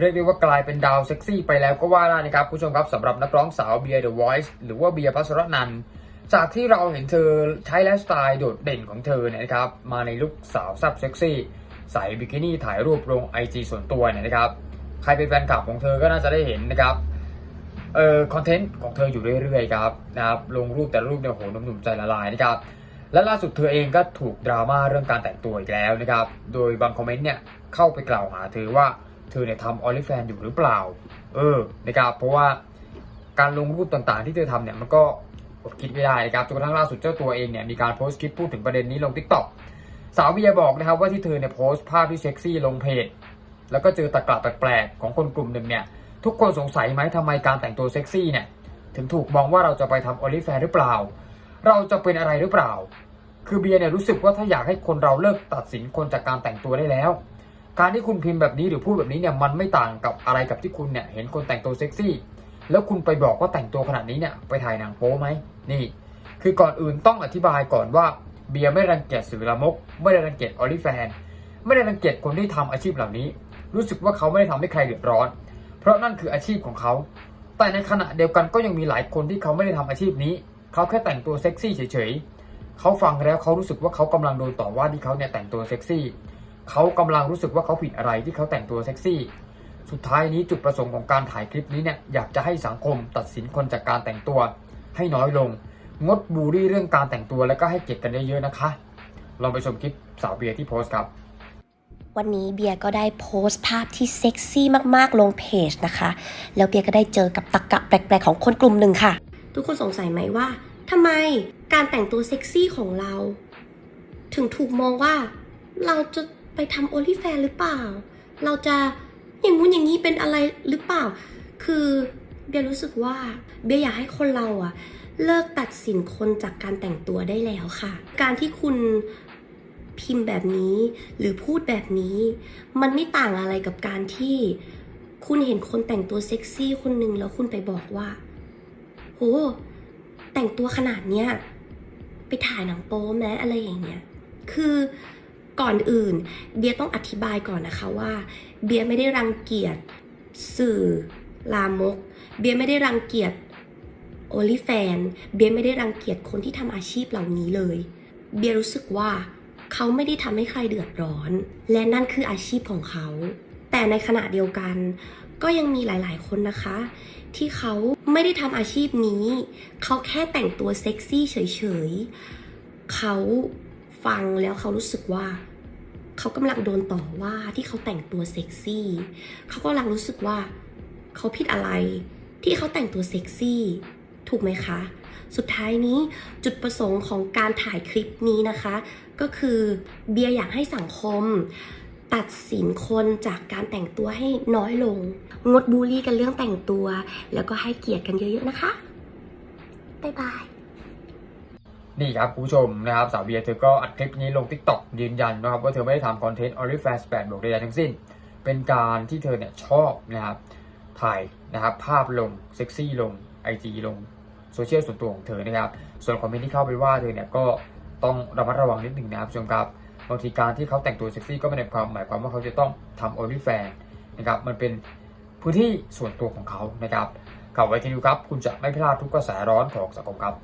เรียกได้ว่ากลายเป็นดาวเซ็กซี่ไปแล้วก็ว่าได้นะครับผู้ชมครับสำหรับนักร้องสาวเบียร์เดอะวอยซ์หรือว่าเบียร์พัชรนันจากที่เราเห็นเธอใช้ไลฟ์สไตล์โดดเด่นของเธอเนี่ยนะครับมาในลุคสาวซับเซ็กซี่ใส่บิกินี่ถ่ายรูปลงไอจีส่วนตัวเนี่ยนะครับใครเป็นแฟนคลับของเธอก็น่าจะได้เห็นนะครับเอ่อคอนเทนต์ของเธออยู่เรื่อยๆครับนะครับลงรูปแต่รูปเนี่ยโหหนุ่มๆใจละลายนะครับและล่าสุดเธอเองก็ถูกดราม่าเรื่องการแต่งตัวอีกแล้วนะครับโดยบางคอมเมนต์เนี่ยเข้าไปกล่าวหาเธอว่า เธอเนี่ยทำออลิแฟนอยู่หรือเปล่า เออนะครับเพราะว่าการลงรูปต่างๆ ที่เธอทำเนี่ยมันก็อดคิดไม่ได้นะครับจนกระทั่งล่าสุดเจ้าตัวเองเนี่ยมีการโพสต์คลิปพูดถึงประเด็นนี้ลงทิกตอกสาวเบียบอกนะครับว่าที่เธอเนี่ยโพสต์ภาพที่เซ็กซี่ลงเพจ แล้วก็เจอตะกละแปลกๆของคนกลุ่มหนึ่งเนี่ยทุกคนสงสัยไหมทำไมการแต่งตัวเซ็กซี่เนี่ยถึงถูกมองว่าเราจะไปทำออลิแฟนหรือเปล่า เราจะเป็นอะไรหรือเปล่า คือเบียร์เนี่ยรู้สึกว่าถ้าอยากให้คนเราเลิกตัดสินคนจากการแต่งตัวได้แล้ว การที่คุณพิมพ์แบบนี้หรือพูดแบบนี้เนี่ยมันไม่ต่างกับอะไรกับที่คุณเนี่ยเห็นคนแต่งตัวเซ็กซี่ แล้วคุณไปบอกว่าแต่งตัวขนาดนี้เนี่ยไปถ่ายหนังโป๊ไหมนี่ คือก่อนอื่นต้องอธิบายก่อนว่าเบียร์ไม่รังเกียจสื่อละมก ไม่ได้รังเกียจออลิแฟน ไม่ได้รังเกียจคนที่ทำอาชีพเหล่านี้ รู้สึกว่าเขาไม่ได้ทำให้ใครเดือดร้อน เพราะนั่นคืออาชีพของเขา แต่ในขณะเดียวกันก็ยังมีหลายคนที่เขาไม่ได้ทำอาชีพนี้ เขาแค่แต่งตัวเซ็กซี่เฉยๆเขาฟังแล้วเขารู้สึกว่าเขากำลังโดนต่อว่าที่เขาเนี่ยแต่งตัวเซ็กซี่ เขากำลังรู้สึกว่าเขาผิดอะไรที่เขาแต่งตัวเซ็กซี่ สุดท้ายนี้จุดประสงค์ของการถ่ายคลิปนี้เนี่ยอยากจะให้สังคมตัดสินคนจากการแต่งตัว ให้น้อยลง งดบูลลี่เรื่องการแต่งตัวแล้วก็ให้เกียรติกันเยอะๆนะคะ ลองไปชมคลิปสาวเบียร์ที่โพสต์ครับวันนี้เบียร์ก็ได้โพสต์ภาพที่เซ็กซี่มากๆลงเพจนะคะ แล้วเบียร์ก็ได้เจอกับตะกะแปลกๆของคนกลุ่มหนึ่งค่ะ ทุกคนสงสัยไหมว่าทำไมการแต่งตัวเซ็กซี่ของเรา ถึงถูกมองว่าเราจะ ไปทำโอลิแฟนหรือเปล่า เราจะอย่างงู้นอย่างนี้เป็นอะไรหรือเปล่า คือเบียรู้สึกว่าเบียอยากให้คนเราอะเลิกตัดสินคนจากการแต่งตัวได้แล้วค่ะ การที่คุณพิมพ์แบบนี้ หรือพูดแบบนี้ มันไม่ต่างอะไรกับการที่คุณเห็นคนแต่งตัวเซ็กซี่คนหนึ่งแล้วคุณไปบอกว่า โห แต่งตัวขนาดเนี้ยไปถ่ายหนังโป๊แม้อะไรอย่างเงี้ย คือ ก่อนอื่น เบียร์ต้องอธิบายก่อนนะคะว่า เบียร์ไม่ได้รังเกียจสื่อลามก เบียร์ไม่ได้รังเกียจโอลิแฟน เบียร์ไม่ได้รังเกียจคนที่ทำอาชีพเหล่านี้เลย เบียร์รู้สึกว่าเขาไม่ได้ทำให้ใครเดือดร้อน และนั่นคืออาชีพของเขา แต่ในขณะเดียวกัน ก็ยังมีหลาย ๆ คนนะคะ ที่เขาไม่ได้ทำอาชีพนี้ เขาแค่แต่งตัวเซ็กซี่เฉย ๆ เขาฟังแล้วเขารู้สึกว่า เขากำลังโดนต่อว่าที่เขาแต่งตัวเซ็กซี่ เขากำลังรู้สึกว่าเขาผิดอะไรที่เขาแต่งตัวเซ็กซี่ ถูกไหมคะ สุดท้ายนี้จุดประสงค์ของการถ่ายคลิปนี้นะคะ ก็คือเบียร์อยากให้สังคม ตัดสินคนจากการแต่งตัวให้น้อยลง งดบูลลี่กันเรื่องแต่งตัว แล้วก็ให้เกียรติกันเยอะๆนะคะ บ๊ายบาย นี่ครับคุณผู้ชมนะครับสาวเบียร์เธอก็อัดคลิปนี้ลง t ิ k t o k ยืนยันนะครับว่าเธอไม่ได้ทำคอนเทนต์ OnlyFans 8บวกใดๆทั้งสิ้น เป็นการที่เธอเนี่ยชอบนะครับถ่ายนะครับภาพลงเซ็กซี่ลง IG ลงโซเชียลส่วนตัวของเธอนะครับ ส่วนคอมเมนต์ที่เข้าไปว่าเธอเนี่ยก็ต้องระมัดระวังนิดหนึ่งนะครับผู้ชมครับบางทีการที่เขาแต่งตัวเซ็กซี่ก็ไม่ได้ความหมายความว่าเขาจะต้องทำ OnlyFans นะครับมันเป็นพื้นที่ส่วนตัวของเขานะครับข่าวไว้ที่ดูครับ คุณจะไม่พลาดทุกกระแสร้อนของสังคมครับ